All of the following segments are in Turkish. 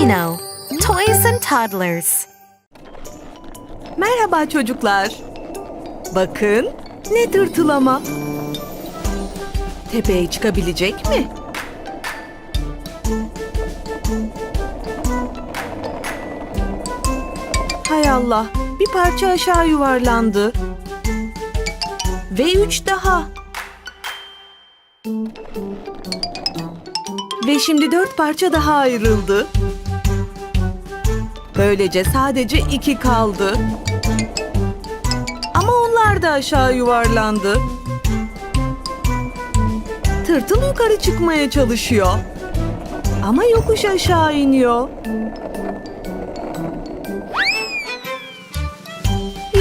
Dino, Toys and Toddlers. Merhaba çocuklar. Bakın ne tırtılama. Tepeye çıkabilecek mi? Hay Allah, bir parça aşağı yuvarlandı. Ve üç daha. Ve şimdi dört parça daha ayrıldı. Böylece sadece iki kaldı. Ama onlar da aşağı yuvarlandı. Tırtıl yukarı çıkmaya çalışıyor. Ama yokuş aşağı iniyor.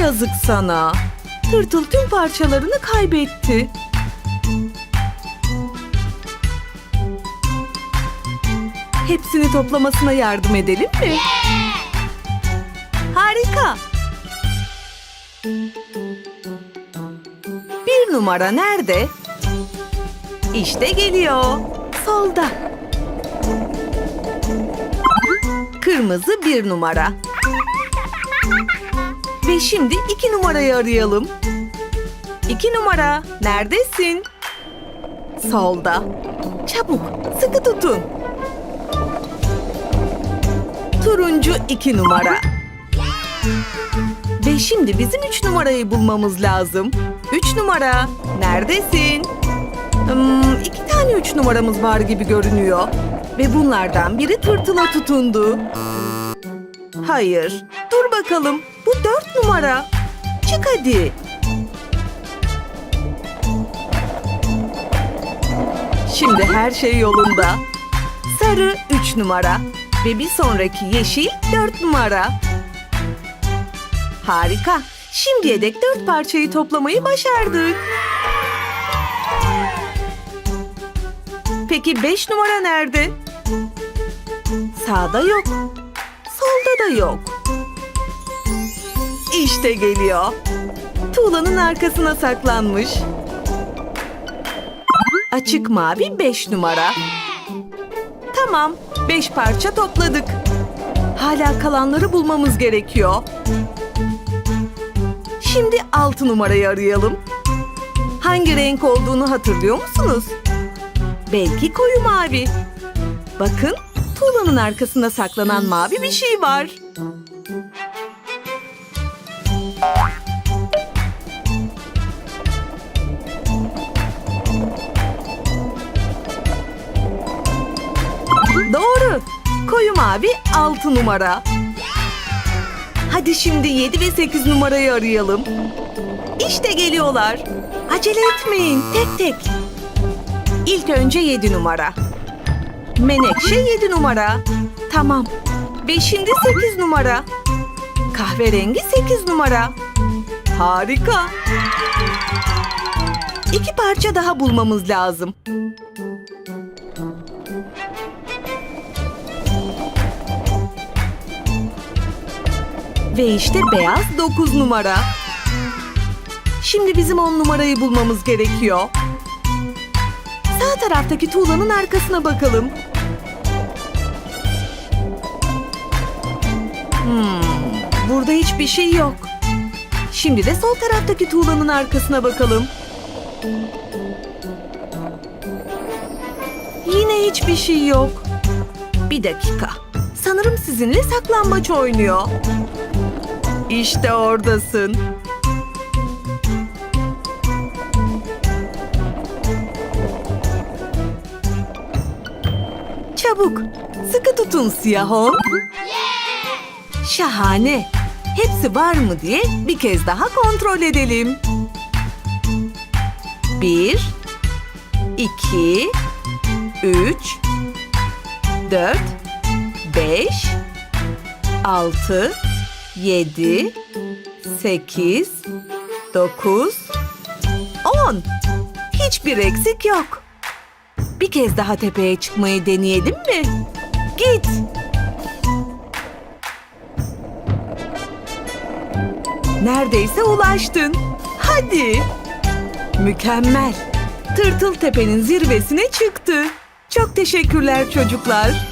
Yazık sana. Tırtıl tüm parçalarını kaybetti. Hepsini toplamasına yardım edelim mi? Harika. Bir numara nerede? İşte geliyor. Solda. Kırmızı bir numara. Ve şimdi iki numarayı arayalım. İki numara, neredesin? Solda. Çabuk, sıkı tutun. Turuncu iki numara. Şimdi bizim üç numarayı bulmamız lazım. Üç numara, neredesin? Hmm, iki tane üç numaramız var gibi görünüyor. Ve bunlardan biri tırtıla tutundu. Hayır, dur bakalım. Bu dört numara. Çık hadi. Şimdi her şey yolunda. Sarı üç numara. Ve bir sonraki yeşil dört numara. Harika. Şimdiye dek dört parçayı toplamayı başardık. Peki beş numara nerede? Sağda yok. Solda da yok. İşte geliyor. Tuğlanın arkasına saklanmış. Açık mavi beş numara. Tamam, beş parça topladık. Hala kalanları bulmamız gerekiyor. Şimdi altı numarayı arayalım. Hangi renk olduğunu hatırlıyor musunuz? Belki koyu mavi. Bakın, tuğlanın arkasında saklanan mavi bir şey var. Doğru. Koyu mavi 6 numara. Hadi şimdi 7 ve 8 numarayı arayalım. İşte geliyorlar. Acele etmeyin. Tek tek. İlk önce 7 numara. Menekşe 7 numara. Tamam. Ve şimdi 8 numara. Kahverengi 8 numara. Harika. İki parça daha bulmamız lazım. Ve işte beyaz 9 numara. Şimdi bizim 10 numarayı bulmamız gerekiyor. Sağ taraftaki tuğlanın arkasına bakalım. Hmm, burada hiçbir şey yok. Şimdi de sol taraftaki tuğlanın arkasına bakalım. Yine hiçbir şey yok. Bir dakika. Sanırım sizinle saklambaç oynuyor. İşte oradasın. Çabuk, sıkı tutun siyahon. Şahane. Hepsi var mı diye bir kez daha kontrol edelim. Bir, iki, üç, dört, beş, altı, yedi, sekiz, dokuz, on. Hiçbir eksik yok. Bir kez daha tepeye çıkmayı deneyelim mi? Git. Neredeyse ulaştın. Hadi. Mükemmel. Tırtıl Tepe'nin zirvesine çıktı. Çok teşekkürler çocuklar.